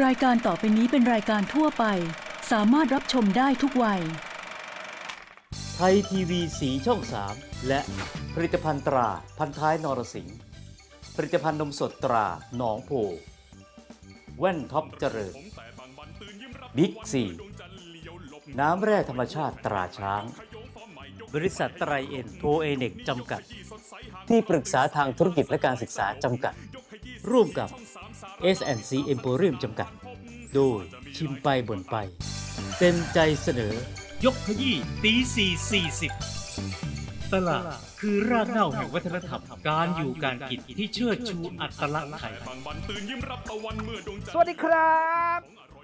รายการต่อไปนี้เป็นรายการทั่วไป สามารถรับชมได้ทุกวัย ไทยทีวีสีช่อง 3 และผลิตภัณฑ์ตราพันท้ายนรสิงห์ผลิตภัณฑ์นมสดตราหนองโพ แว่นท็อปเจริญบิ๊กซีน้ำแร่ธรรมชาติตราช้าง บริษัทไตรเอ็นโทเอเน็กจำกัด ที่ปรึกษาทางธุรกิจและการศึกษาจำกัด ร่วมกับ S&C Emporium จำกัด โดยชิมไปบ่นไป เต็มใจเสนอ ยกขยี้ตีสี่สี่สิบตลาดคือรากเหง้าแห่งวัฒนธรรม การอยู่การกินที่เชิดชูอัตลักษณ์ไทย สวัสดีครับ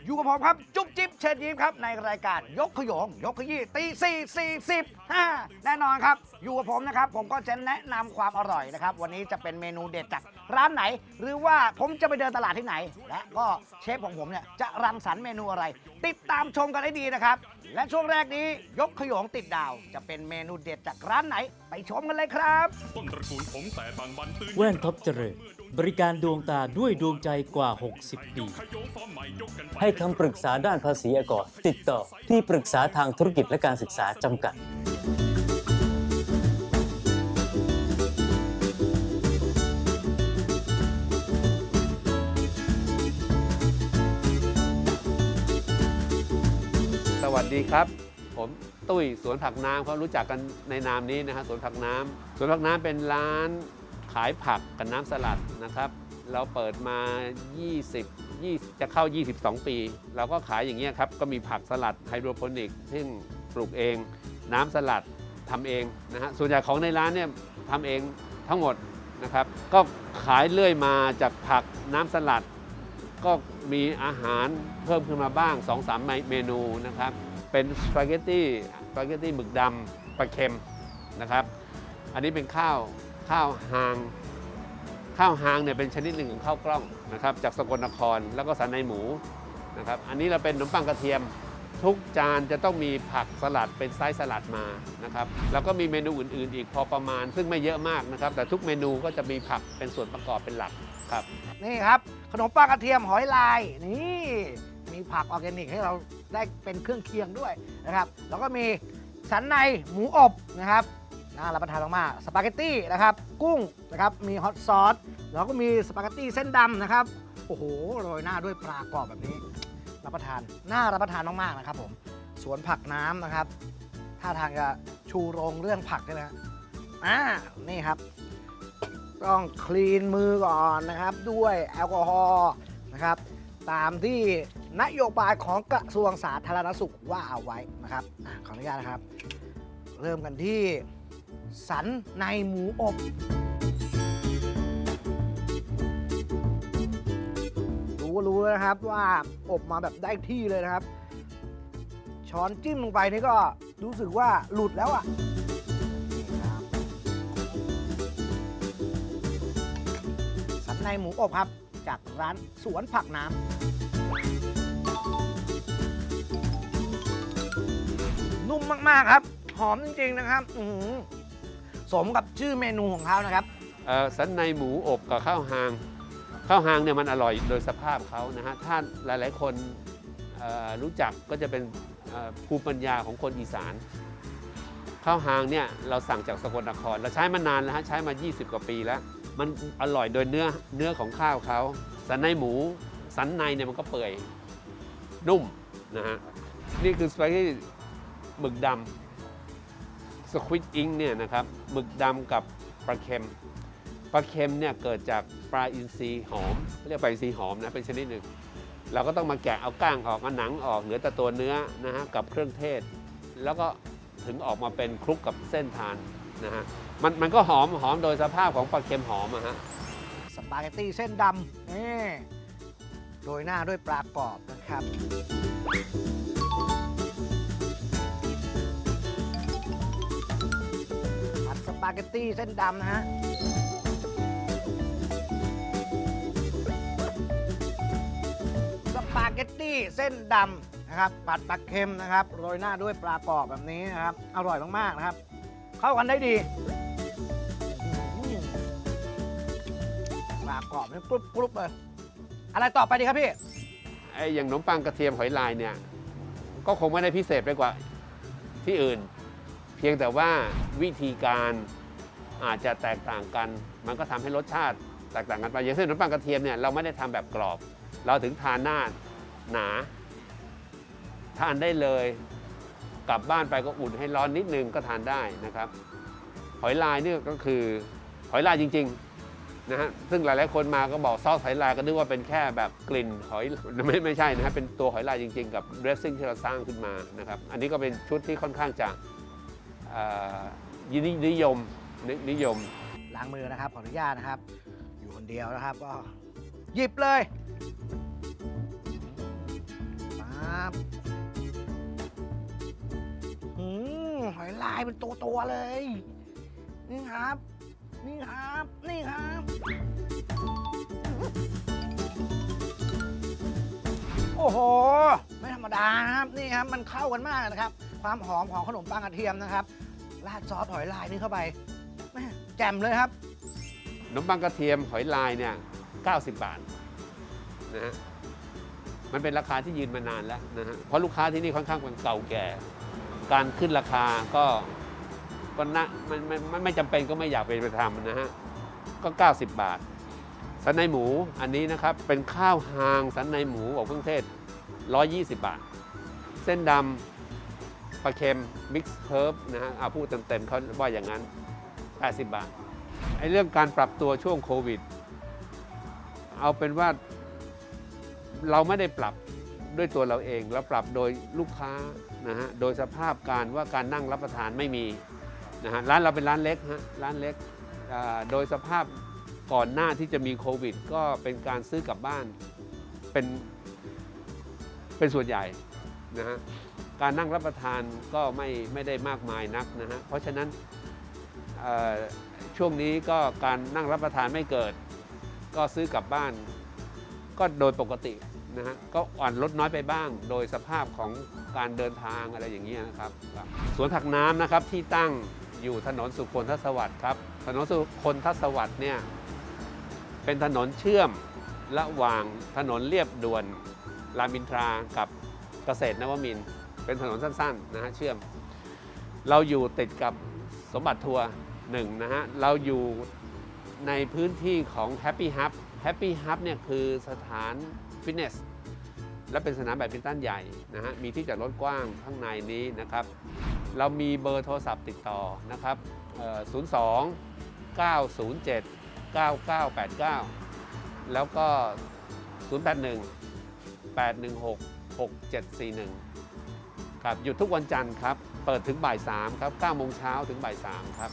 อยู่กับผมครับ จุ๊บจิ๊บเชิญยิ้มครับ ในรายการยกขยง ยกขยี้ตีสี่สี่สิบห้าแน่นอนครับ อยู่กับผมนะครับ ผมก็จะแนะนำความอร่อยนะครับ วันนี้จะเป็นเมนูเด็ดจาก ร้านไหน หรือว่าผมจะไปเดินตลาดที่ไหน และก็เชฟของผมเนี่ยจะรังสรรค์เมนูอะไร ติดตามชมกันให้ดีนะครับ และช่วงแรกนี้ยกขยงติดดาว จะเป็นเมนูเด็ดจากร้านไหน ไปชมกันเลยครับ ต้นตระกูลผมแต่บางบันตื่นแว่นท็อปเจริญบริการดวงตาด้วยดวงใจกว่า 60 ปี ขยงฟอร์มใหม่ยกกันไปให้คำปรึกษาด้านภาษีอากรติดต่อที่ปรึกษาทางธุรกิจและการศึกษาจำกัด ดีครับ ผมตุ้ยสวนผักน้ำเขารู้จักกันในนามนี้นะฮะสวนผักน้ำสวนผักน้ำเป็นร้านขายผักกับน้ำสลัดนะครับ เราเปิดมา 20 20 จะเข้า 22 ปี เราก็ขายอย่างเงี้ยครับ ก็มีผักสลัดไฮโดรโปนิกซึ่งปลูกเอง น้ำสลัดทำเองนะฮะส่วนใหญ่ของในร้านเนี่ยทำเองทั้งหมดนะครับ ก็ขายเรื่อยมาจากผักน้ำสลัด ก็มีอาหารเพิ่มขึ้นมาบ้าง 2-3 เมนูนะครับ เป็นสปาเกตตี้สปาเกตตี้หมึกดำปลาเค็มนะครับ อันนี้เป็นข้าวข้าวหางข้าวหางเนี่ยเป็นชนิดหนึ่งของข้าวกล้องนะครับ จากสกลนครแล้วก็สันในหมูนะครับ อันนี้เราเป็นขนมปังกระเทียม ทุกจานจะต้องมีผักสลัดเป็นไซส์สลัดมานะครับแล้วก็มีเมนูอื่น ๆ อีกพอประมาณ ซึ่งไม่เยอะมากนะครับ แต่ทุกเมนูก็จะมีผักเป็นส่วนประกอบเป็นหลักครับ นี่ครับ ขนมปังกระเทียมหอยลายนี่มีผักออร์แกนิกให้เรา ได้เป็นเครื่องเคียงด้วยนะครับ แล้วก็มีสันในหมูอบนะครับน่ารับประทานมากๆสปาเกตตี้นะครับ กุ้งนะครับ มีฮอตซอส แล้วก็มีสปาเกตตี้เส้นดำนะครับ โอ้โห โรยหน้าด้วยปลากรอบแบบนี้ รับประทาน น่ารับประทานมากๆนะครับผม สวนผักน้ำนะครับ ท่าทางจะชูโรงเรื่องผักด้วยนะอ่า นี่ครับ ต้องคลีนมือก่อนนะครับ ด้วยแอลกอฮอล์นะครับ ตามที่ นโยบายของกระทรวงสาธารณสุขว่าเอาไว้นะครับอะขออนุญาตนะครับ เริ่มกันที่สันในหมูอบ รู้ก็รู้นะครับว่าอบมาแบบได้ที่เลยนะครับ ช้อนจิ้มลงไปนี่ก็รู้สึกว่าหลุดแล้วอะนี่ครับสันในหมูอบครับ จากร้านสวนผักน้ำ นุ่มมากๆครับ หอมจริงๆนะครับอื้อหือสมกับชื่อเมนูของเขานะครับ เอ่อสันในหมูอบกับข้าวหาง ข้าวหางเนี่ยมันอร่อยโดยสภาพเขานะฮะถ้าหลายๆคนเอ่อรู้จักก็จะเป็นเอ่อภูมิปัญญาของคนอีสาน ข้าวหางเนี่ยเราสั่งจากสกลนครเราใช้มานานแล้วฮะใช้มา 20 กว่าปีแล้ว มันอร่อยโดยเนื้อเนื้อของข้าวเขาสันในหมูสันในเนี่ยมันก็เปื่อยนุ่มนะฮะนี่คือสปาเกตตี้ หมึกดำสควิตอิงเนี่ยนะครับหมึกดำกับปลาเค็มปลาเค็มเนี่ยเกิดจากปลาอินทรีหอมเรียกปลาอินทรีหอมนะเป็นชนิดหนึ่ง เราก็ต้องมาแกะเอาก้างออกเอาหนังออกเหลือแต่ตัวเนื้อนะฮะกับเครื่องเทศ แล้วก็ถึงออกมาเป็นคลุกกับเส้นทานนะฮะมันมันก็หอมหอมโดยสภาพของปลาเค็มหอมอะฮะสปาเกตตี้เส้นดำนี่โรยหน้าด้วยปลากรอบนะครับาเกตตี้เส้นดำนะฮะสปาเกตตี้เส้นดำนะครับผัดปลาเค็มนะครับโรยหน้าด้วยปลากรอบแบบนี้นะครับ อร่อยมาก ๆ นะครับ เข้ากันได้ดีปลากรอบนี่กรุบกรุบเลยอะไรต่อไปดีครับพี่ไอ้อย่างขนมปังกระเทียมหอยลายเนี่ย ก็คงไม่ได้พิเศษไปกว่าที่อื่น เพียงแต่ว่าวิธีการ อาจจะแตกต่างกัน มันก็ทำให้รสชาติแตกต่างกันไปอย่างเช่นขนมปังกระเทียมเนี่ยเราไม่ได้ทำแบบกรอบ เราถึงทานหน้าหนา ทานได้เลย กลับบ้านไปก็อุ่นให้ร้อนนิดนึงก็ทานได้นะครับ หอยลายนี่ก็คือหอยลายจริงๆนะฮะซึ่งหลายๆคนมาก็บอกซอสหอยลายก็นึกว่าเป็นแค่แบบกลิ่นหอยไม่ไม่ใช่นะฮะเป็นตัวหอยลายจริง ๆ กับเดรสซิ่งที่เราสร้างขึ้นมานะครับอันนี้ก็เป็นชุดที่ค่อนข้างจะยินดีนิยม นินิยม ล้างมือนะครับขออนุญาตนะครับ อยู่คนเดียวนะครับก็หยิบเลยปั๊บอืมหอยลายเป็นตัวตัวๆเลย นี่ครับ นี่ครับ นี่ครับ โอ้โห ไม่ธรรมดานะครับ นี่ครับ มันเข้ากันมากนะครับ ความหอมของขนมปังกระเทียมนะครับ ราดซอสหอยลายนี่เข้าไป แจ่มเลยครับขนมปังกระเทียมหอยลายเนี่ย90 บาทนะฮะมันเป็นราคาที่ยืนมานานแล้วนะฮะเพราะลูกค้าที่นี่ค่อนข้างเป็นเก่าแก่ การขึ้นราคาก็ก็นะมันมันมันไม่จำเป็นก็ไม่อยากไปไปทำนะฮะก็ 90 บาท สันในหมูอันนี้นะครับเป็นข้าวหางสันในหมูอบเครื่องเทศ 120 บาท เส้นดำปลาเค็มมิกซ์เพิร์ฟนะฮะเอาพูดเต็มๆเขาว่าอย่างนั้น 80 บาทไอ้เรื่องการปรับตัวช่วงโควิด เอาเป็นว่าเราไม่ได้ปรับด้วยตัวเราเองเราปรับโดยลูกค้านะฮะโดยสภาพการว่าการนั่งรับประทานไม่มีนะฮะร้านเราเป็นร้านเล็กฮะร้านเล็กโดยสภาพก่อนหน้าที่จะมีโควิด ก็เป็นการซื้อกลับบ้านเป็นเป็นส่วนใหญ่นะฮะการนั่งรับประทานก็ไม่ไม่ได้มากมายนักนะฮะเพราะฉะนั้น ช่วงนี้ก็การนั่งรับประทานไม่เกิด ก็ซื้อกลับบ้าน ก็โดยปกตินะฮะก็อ่อนลดน้อยไปบ้าง โดยสภาพของการเดินทางอะไรอย่างเงี้ยนะครับ สวนผักน้ำนะครับที่ตั้งอยู่ถนนสุคนทศวรรษครับถนนสุคนทศวรรษเนี่ยเป็นถนนเชื่อมระหว่างถนนเรียบด่วนรามอินทรากับเกษตรนวมินเป็นถนนสั้นๆนะฮะเชื่อม เราอยู่ติดกับสมบัติทัวร์ หนึ่งนะฮะเราอยู่ในพื้นที่ของ Happy Hub Happy Hub เนี่ยคือสถานฟิตเนสและเป็นสนามแบดมินตันใหญ่นะฮะมีที่จอดรถกว้างข้างในนี้นะครับ เรามีเบอร์โทรศัพท์ติดต่อนะครับ 02 907 9989 แล้วก็ 081 816 6741 ครับหยุดทุกวันจันทร์ครับ เปิดถึงบ่าย 3 ครับ9โมงเช้าถึงบ่าย 3 ครับ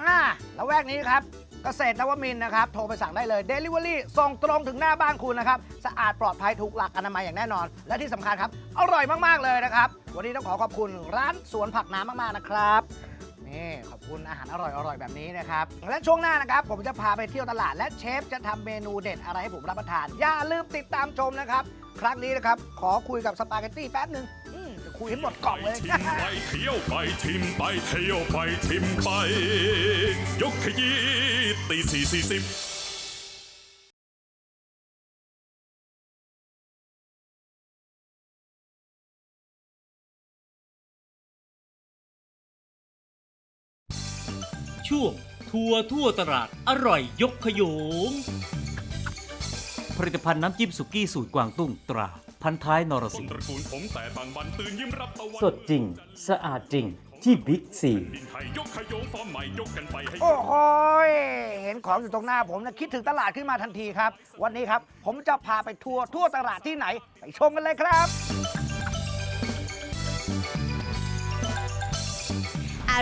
อ่าแล้วแวกนี้ครับ เกษตรนวมินทร์นะครับ โทรไปสั่งได้เลย Delivery ส่งตรงถึงหน้าบ้านคุณนะครับ สะอาดปลอดภัยถูกหลักอนามัยอย่างแน่นอน และที่สำคัญครับ อร่อยมากๆเลยนะครับ วันนี้ต้องขอขอบคุณร้านสวนผักน้ำมากๆนะครับ นี่ขอบคุณอาหารอร่อยๆ แบบนี้นะครับ และช่วงหน้านะครับ ผมจะพาไปเที่ยวตลาด และเชฟจะทำเมนูเด็ดอะไรให้ผมรับประทาน อย่าลืมติดตามชมนะครับ ครั้งนี้นะครับ ขอคุยกับสปาเกตตี้แป๊บหนึ่ง คุยให้หมดกล่องเลยชิมไปเที่ยวไปชิมไปเที่ยวไปชิมไป ยกขยี้ตีสี่สี่สิบช่วงทัวร์ทั่วตลาดอร่อยยกขยง ผลิตภัณฑ์น้ำจิ้มสุกี้สูตรกวางตุ้งตรา พันท้ายนรต้สินงตระกูลผมแต่บางบันตื่นยิ้มรับตะวันสดจริง สะอาดจริงที่บิ๊กซีดินไทยยกขยงฟอร์มใหม่ยกกันไปให้โอ้โหยเห็นของอยู่ตรงหน้าผมนะคิดถึงตลาดขึ้นมาทันทีครับ วันนี้ครับ ผมจะพาไปทัวร์ทั่วตลาดที่ไหน ไปชมกันเลยครับ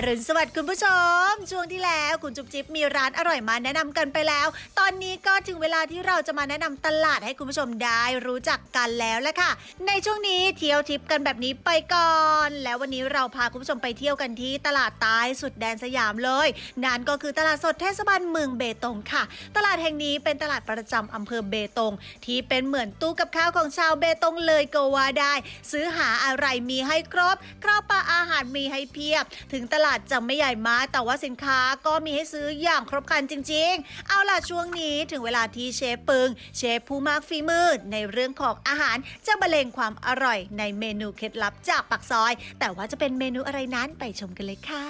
รุณสวัสดิ์คุณผู้ชม ช่วงที่แล้วคุณจุ๊บจิ๊บมีร้านอร่อยมาแนะนำกันไปแล้ว ตอนนี้ก็ถึงเวลาที่เราจะมาแนะนำตลาดให้คุณผู้ชมได้รู้จักกันแล้วแหละค่ะ ในช่วงนี้เที่ยวทิปกันแบบนี้ไปก่อน แล้ววันนี้เราพาคุณผู้ชมไปเที่ยวกันที่ตลาดใต้สุดแดนสยามเลยนั่นก็คือตลาดสดเทศบาลเมืองเบตงค่ะ ตลาดแห่งนี้เป็นตลาดประจำอำเภอเบตง ที่เป็นเหมือนตู้กับข้าวของชาวเบตงเลยก็ว่าได้ ซื้อหาอะไรมีให้ครบข้าวปลาอาหารมีให้เพียบ ถึงตลาดจะไม่ใหญ่มากแต่ว่าสินค้าก็มีให้ซื้ออย่างครบครันจริง ๆ เอาล่ะช่วงนี้ถึงเวลาที่เชฟปึง เชฟผู้มากฝีมือในเรื่องของอาหารจะบรรเลงความอร่อยในเมนูเคล็ดลับจากปักซอย แต่ว่าจะเป็นเมนูอะไรนั้นไปชมกันเลยค่ะ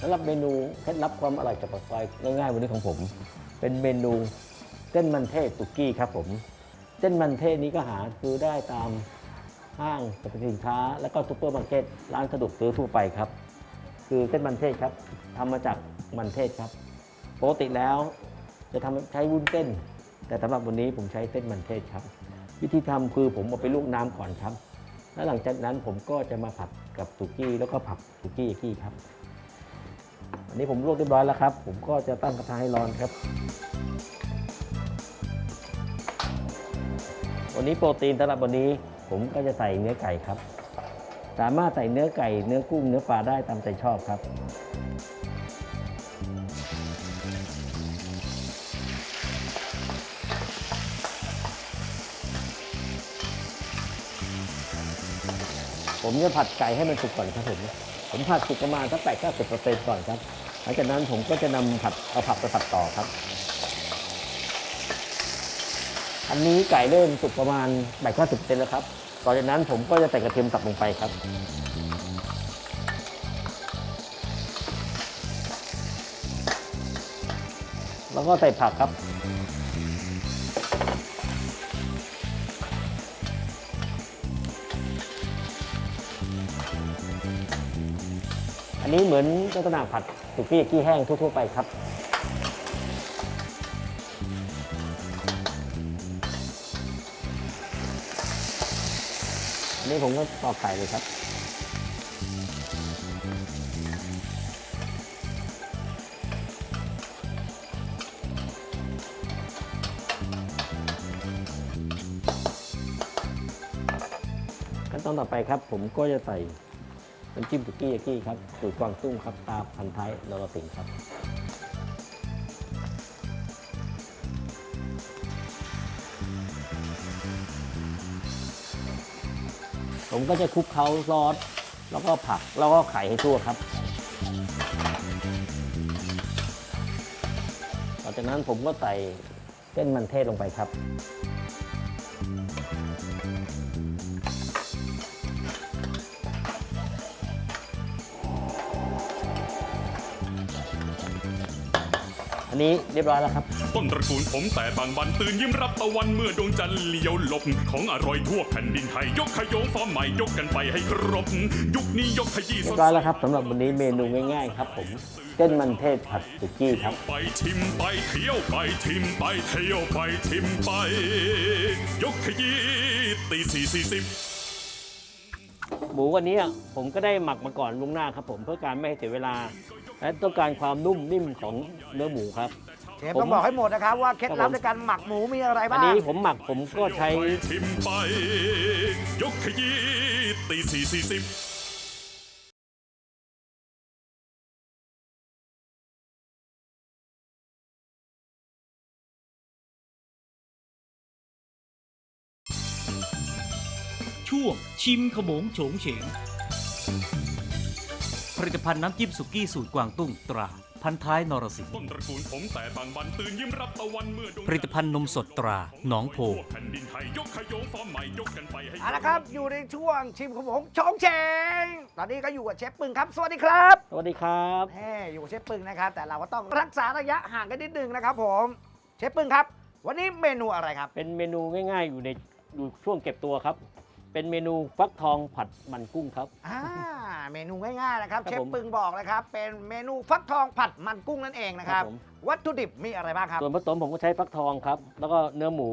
สำหรับเมนูเคล็ดลับความอร่อยจากปากซอยง่ายๆวันนี้ของผม เป็นเมนูเส้นมันเทศสุกี้ครับผมเส้นมันเทศนี้ก็หาซื้อได้ตาม ห้างสรรพสินค้า แล้วก็ซูเปอร์มาร์เก็ตร้านสะดวกซื้อทั่วไปครับ คือเส้นมันเทศครับทำมาจากมันเทศครับปกติแล้วจะทำใช้วุ้นเส้น แต่สำหรับวันนี้ผมใช้เส้นมันเทศครับ วิธีทำคือผมเอาไปลวกน้ำก่อนครับ แล้วหลังจากนั้นผมก็จะมาผัดกับสุกี้แล้วก็ผักสุกี้อีกทีครับ อันนี้ผมลวกเรียบร้อยแล้วครับ ผมก็จะตั้งกระทะให้ร้อนครับ วันนี้โปรตีนสำหรับวันนี้ ผมก็จะใส่เนื้อไก่ครับ สามารถใส่เนื้อไก่เนื้อกุ้งเนื้อปลาได้ตามใจชอบครับ ผมจะผัดไก่ให้มันสุกก่อนครับผมผมผัดสุกประมาณสักแปดเก้าสิบเปอร์เซ็นต์ก่อนครับ หลังจากนั้นผมก็จะนำผัดเอาผักไปผัดต่อครับ อันนี้ไก่เริ่มสุกประมาณแปดเก้าสิบเซนแล้วครับต่อจากนั้นผมก็จะใส่กระเทียมสับลงไปครับ แล้วก็ใส่ผักครับ อันนี้เหมือนลักษณะผัดสุกี้ยากี้แห้งทั่วๆไปครับ นนี้ผมก็ตอกไข่เลยครับ ขั้นตอนต่อไปครับ ผมก็จะใส่น้ำจิ้มสุกี้ยากี้ครับสูตรกวางตุ้งครับตาพันท้ายนรสิงห์ครับ ผมก็จะคลุกเคล้าซอสแล้วก็ผักแล้วก็ไข่ให้ทั่วครับต่อจากนั้นผมก็ใส่เส้นมันเทศลงไปครับ อันนี้เรียบร้อยแล้วครับ ต้นตระกูลผมแต่บางบันตื่นยิ้มรับตะวันเมื่อดวงจันทร์เลี้ยวหลบของอร่อยทั่วแผ่นดินไทย ยกขยงฟอร์มใหม่ยกกันไปให้ครบ ยุคนี้ยกขยี้เรียบร้อยแล้วครับสำหรับวันนี้เมนูง่ายๆครับผมเส้นมันเทศผัดสุกี้ครับ ไปชิมไปเที่ยวไปทิมไปเที่ยวไปทิมไป ยกขยี้ตีสี่สี่สิบหมูวันนี้ผมก็ได้หมักมาก่อนล่วงหน้าครับผมเพื่อการไม่ให้เสียเวลา และต้องการความนุ่มนิ่มของเนื้อหมูครับ ฟผม ต้องบอกให้หมดนะครับว่าเคล็ดลับครับผมในการหมักหมูมีอะไรอันบ้างนี้ผมหมักผมก็ใช้ ไปทิมไป ยกขยี้ตีสี่สี่สิบช่วงชิมขโมงโฉงเฉง ผลิตภัณฑ์น้ำจิ้มสุกี้สูตรกวางตุ้งตรา พันท้ายนรสิงห์ต้นตระกูลผมแต่บางบันตื่นยิ้มรับตะวันเมื่อดวงผลิตภัณฑ์นมสดตราหนองโพทั่วแผ่นดินไทยยกขยงฟอร์มใหม่ยกกันไปให้เอาละครับ อยู่ในช่วงชิมขมงชองเชง ตอนนี้ก็อยู่กับเชฟปึงครับ สวัสดีครับสวัสดีครับ แหมอยู่กับเชฟปึงนะครับ แต่เราก็ต้องรักษาระยะห่างกันนิดนึงนะครับผม เชฟปึงครับ วันนี้เมนูอะไรครับ เป็นเมนูง่ายๆ อยู่ในอยู่ช่วงเก็บตัวครับ เป็นเมนูฟักทองผัดมันกุ้งครับ อ่าเมนูง่ายๆนะครับ ครับเชฟผม ปึงบอกนะครับ เป็นเมนูฟักทองผัดมันกุ้งนั่นเองนะครับ ผมวัตถุดิบมีอะไรบ้างครับ ส่วนผสมผมก็ใช้ฟักทองครับ แล้วก็เนื้อหมู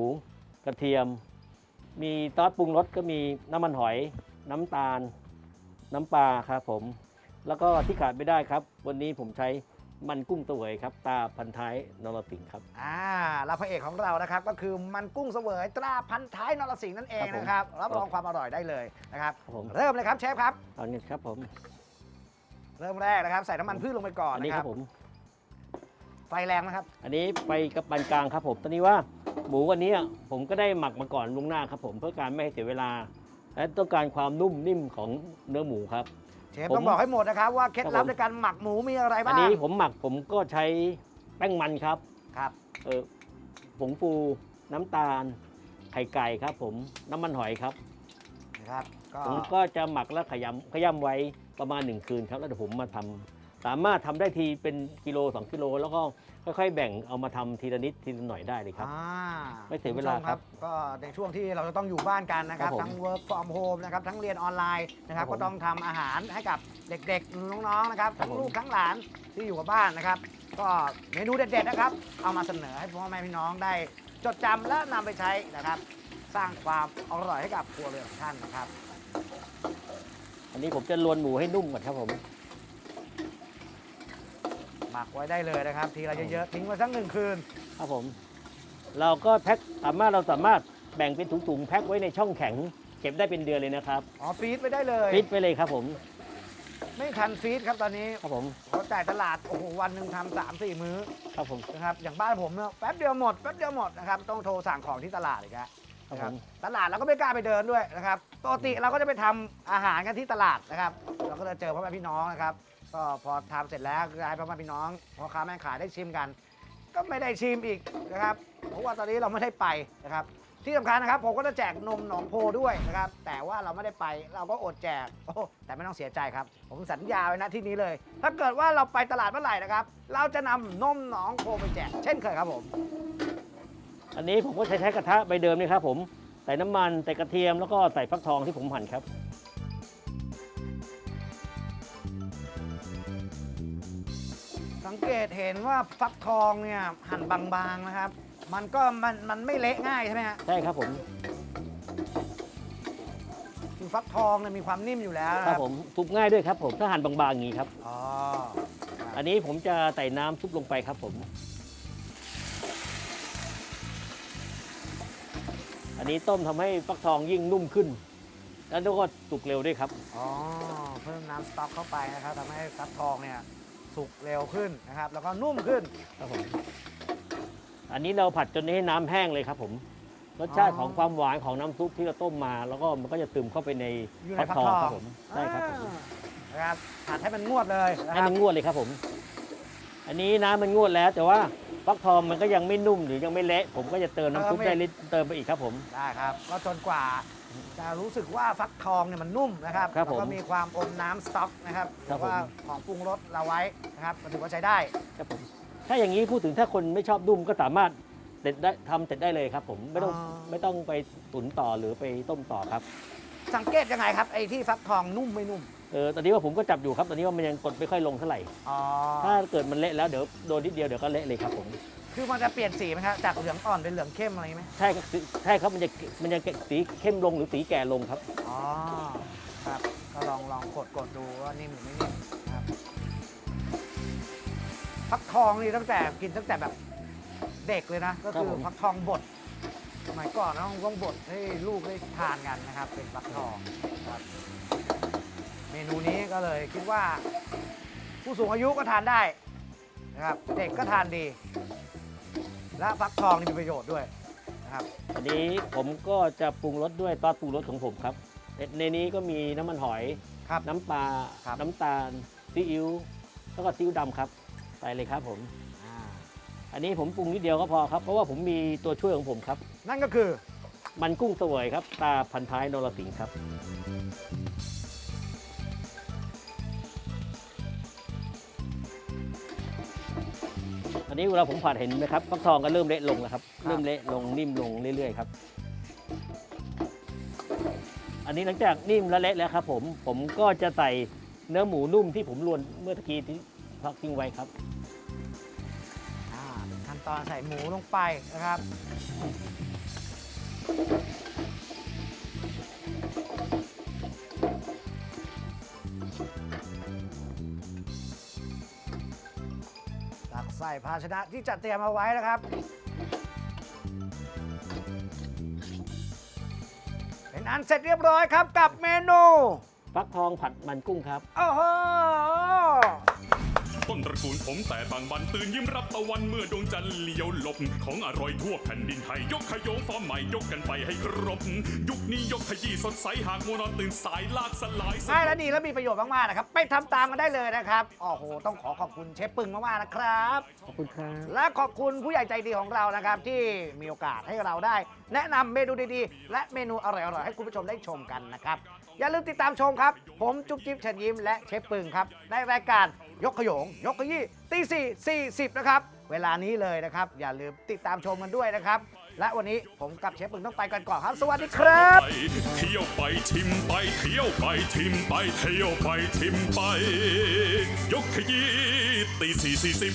กระเทียม มีซอสปรุงรสก็มีน้ำมันหอย น้ำตาล น้ำปลาครับผม แล้วก็ที่ขาดไม่ได้ครับ วันนี้ผมใช้ มันกุ้งเสวยครับ ตาพันท้ายนรสิงห์ครับ อ่าแล้วพระเอกของเรานะครับก็คือมันกุ้งเสวยตราพันท้ายนรสิงห์นั่นเองครับผมนะครับรับรองความอร่อยได้เลยนะครับครับผม เริ่มเลยครับเชฟครับเอานี้ครับผม เริ่มแรกนะครับ ใส่น้ำมันพืชลงไปก่อนอันนี้นะคครัรับบผม ไฟแรงนะครับอันนี้ไปกับปานกลางครับผมตอนนี้ว่าหมูวันนี้อะผมก็ได้หมักมาก่อนล่วงหน้าครับผมเพื่อการไม่ให้เสียเวลา และต้องการความนุ่มนิ่มของเนื้อหมูครับ เชฟผมต้องบอกให้หมดนะครับว่าเคล็ดลับครับผมในการหมักหมูมีอะไรอันบ้างนี้ผมหมักผมก็ใช้แป้งมันครับครับเออผงฟูน้ำตาล ไข่ไก่ครับ ผมน้ำมันหอยครับนะครับก็ผมก็จะหมักแล้วขยำขย้ำไว้ประมาณหนึ่งคืนครับ แล้วเดี๋ยวผมมาทำ สามารถทำได้ทีเป็นกิโลสองกิโล แล้วก็ค่อยๆ แบ่งเอามาทำทีละนิดทีละหน่อยได้เลยครับ อ่าไม่เสียเวลาณผู้ชมครับก็ในช่วงที่เราจะต้องอยู่บ้านกันนะครับ ครับผมทั้ง work from home นะครับทั้งเรียนออนไลน์นะครับครับผมก็ต้องทำอาหารให้กับเด็กๆ น้องๆนะครับครับทั้งผม ลูกทั้งหลานที่อยู่กับบ้านนะครับ ก็เมนูเด็ดๆนะครับ เอามาเสนอให้พ่อแม่พี่น้องได้ จดจำและนำไปใช้นะครับ สร้างความอร่อยให้กับครัวเรือนของท่านนะครับ อันนี้ผมจะลวนหมูให้นุ่มก่อนครับผม หมักไว้ได้เลยนะครับ ทีละเยอะๆทิ้งไว้สักหนึ่งคืน ครับผม เราก็แพ็คสามารถเราสามารถแบ่งเป็นถุงๆแพ็คไว้ในช่องแข็ง เก็บได้เป็นเดือนเลยนะครับอ๋อฟีดไปได้เลย ฟิตไปเลยครับผม ไม่ทันฟีดครับตอนนี้ครับผมเขาจ่ายตลาด โอ้โห วันหนึ่งทำสามสี่มื้อครับผม นะครับ อย่างบ้านผมเนี่ยแป๊บเดียวหมด แป๊บเดียวหมดนะครับ ต้องโทรสั่งของที่ตลาดอีกแล้วครับนะผม ตลาดเราก็ไม่กล้าไปเดินด้วยนะครับ ปกติเราก็จะไปทำอาหารกันที่ตลาดนะครับ เราก็จะเจอพ่อแม่พี่น้องนะครับ ก็พอทำเสร็จแล้วก็ให้พ่อแม่พี่น้องพ่อค้าแม่ขายได้ชิมกัน ก็ไม่ได้ชิมอีกนะครับเพราะว่าตอนนี้เราไม่ได้ไปนะครับ ที่สำคัญนะครับผมก็จะแจกนมหนองโพด้วยนะครับ แต่ว่าเราไม่ได้ไปเราก็อดแจกโอ้แต่ไม่ต้องเสียใจครับ ผมสัญญาไว้นะที่นี้เลย ถ้าเกิดว่าเราไปตลาดเมื่อไหร่นะครับ เราจะนำนมหนองโพไปแจก เช่นเคยครับผม อันนี้ผมก็ใช้ใช้กระทะใบเดิมนี่ครับผม ใส่น้ำมันใส่กระเทียมแล้วก็ใส่ฟักทองที่ผมหั่นครับ สังเกตเห็นว่าฟักทองเนี่ยหั่นบางๆนะครับ มันก็มันมันไม่เละง่ายใช่ไหมฮะใช่ครับผมคือฟักทองเนี่ยมีความนิ่มอยู่แล้วนะคครัรับบผมทุบง่ายด้วยครับผมถ้าหั่นบางๆอย่างนี้ครับ อ๋ออันนี้ผมจะใส่น้ำซุปลงไปครับผม อันนี้ต้มทำให้ฟักทองยิ่งนุ่มขึ้น แล้วก็สุกเร็วด้วยครับ อ๋อเพิ่มน้ำสต๊อกเข้าไปนะครับทำให้ฟักทองเนี่ย สุกเร็วขึ้นนะครับ แล้วก็นุ่มขึ้น ครับผม อันนี้เราผัดจนให้น้ำแห้งเลยครับผม รสชาติอ๋อของความหวานของน้ำซุปที่เราต้มมา แล้วก็มันก็จะซึมเข้าไปในอยู่ในฟักทองฟักทองครับผมใช่ครับผม อ่านะครับผัดให้มันงวดเลยนะคให้รับมันงวดเลยครับผม อันนี้น้ำมันงวดแล้ว แต่ว่าฟักทองมันก็ยังไม่นุ่มหรือยังไม่เละ ผมก็จะเติมน้ำซุปได้ลิตรเติมไปอีกครับผม ได้ครับ ก็จนกว่า จะรู้สึกว่าฟักทองเนี่ยมันนุ่มนะครับครับแล้วก็ผมมีความอมน้ำสต๊อกนะครับหครัรืบอว่าผมของปรุงรสเราไว้นะครับก็ถือว่าใช้ได้ ครับผมถ้าอย่างนี้พูดถึงถ้าคนไม่ชอบนุ่มก็สามารถเด็ดได้ทำเสร็จได้เลยครับ ผมไม่ต้องอ๋อ ไม่ต้องไปตุ๋นต่อหรือไปต้มต่อครับสังเกตยังไงครับไอ้ที่ฟักทองนุ่มไม่นุ่มเออตอนนี้ว่าผมก็จับอยู่ครับตอนนี้ว่ามันยังกดไม่ค่อยลงเท่าไหร่ อ๋อถ้าเกิดมันเละแล้วเดี๋ยวโดนนิดเดียวเดี๋ยวก็เละเลยครับผม คือมันจะเปลี่ยนสีไหมครับจากเหลืองอ่อนเป็นเหลืองเข้มอะไรไหมใช่ครับสีใช่ครับมันจะมันจะสีเข้มลงหรือสีแก่ลงครับอ๋อครับก็ลองลองกดกดดูว่านิ่มหรือไม่นิ่มนะครับฟักทองนี่ตั้งแต่กินตั้งแต่แบบเด็กเลยนะ ก็ครัคืบอผมฟักทองบดสมัยก่อนต้องต้องบดให้ลูกได้ทานกันนะครับ เป็นฟักทองครับเมนูนี้ก็เลยคิดว่า ผู้สูงอายุก็ทานได้นะครับ เด็กก็ทานดี และฟักทองนี่มีประโยชน์ด้วยนะครับอันนี้ผมก็จะปรุงรสด้วยซอสปรุงรสของผมครับ ในนี้ก็มีน้ำมันหอย ครับ น้ำปลา ครับ น้ำตาล ซีอิ๊ว แล้วก็ซีอิ๊วดำครับ ใส่เลยครับผม อ่าอันนี้ผมปรุงนิดเดียวก็พอครับ เพราะว่าผมมีตัวช่วยของผมครับ นั่นก็คือ มันกุ้งเสวยครับ ตาพันท้ายนรสิงห์ครับ นี้เวลาผมผัดเห็นไหมครับฟักทองก็เริ่มเละลงแล้วครับ เริ่มเละลงนิ่มลงเรื่อยๆครับ อันนี้หลังจากนิ่มและเละแล้วครับ ผมผมก็จะใส่เนื้อหมูนุ่มที่ผมลวนเมื่อตะกี้ที่พักทิ้งไว้ครับอ่าเป็นขั้นตอนใส่หมูลงไปนะครับ ส่ภาชนะที่จัดเตรียมเอาไว้นะครับ เป็นอันเสร็จเรียบร้อยครับกับเมนู ฟักทองผัดมันกุ้งครับ โอ้โห ต้นตระกูลผมแต่บางบันตื่นยิ้มรับตะวันเมื่อดวงจันทร์เลี้ยวหลบ ของอร่อยทั่วแผ่นดินไทยยกขยงฟอร์มใหม่ยกกันไปให้ครบ ยุคนี้ยกขยี้สดใสหากมัวนอนตื่นสายลากสลายสง่ายและดีและมีประโยชน์มากๆนะครับ ไปทำตามกันได้เลยนะครับโอ้โห ต้องขอขอบคุณเชฟปึงมากๆนะครับ ขอบคุณครับ และขอบคุณผู้ใหญ่ใจดีของเรานะครับ ที่มีโอกาสให้เราได้ แนะนำเมนูดีๆ และเมนูอร่อยๆให้คุณผู้ชมได้ชมกันนะครับ อย่าลืมติดตามชมครับ ผมจุ๊บจิ๊บเชิญยิ้มและเชฟปึงครับในรายการ ยกขยง ยกขยี้ตีสี่สี่สิบนะครับ เวลานี้เลยนะครับ อย่าลืมติดตามชมกันด้วยนะครับ และวันนี้ผมกับเชฟปึงต้องไปกันก่อนครับ สวัสดีครับ ไปเที่ยวไปชิมไปเที่ยวไปชิมไปเที่ยวไปชิมไป ยกขยี้ตีสี่สี่สิบ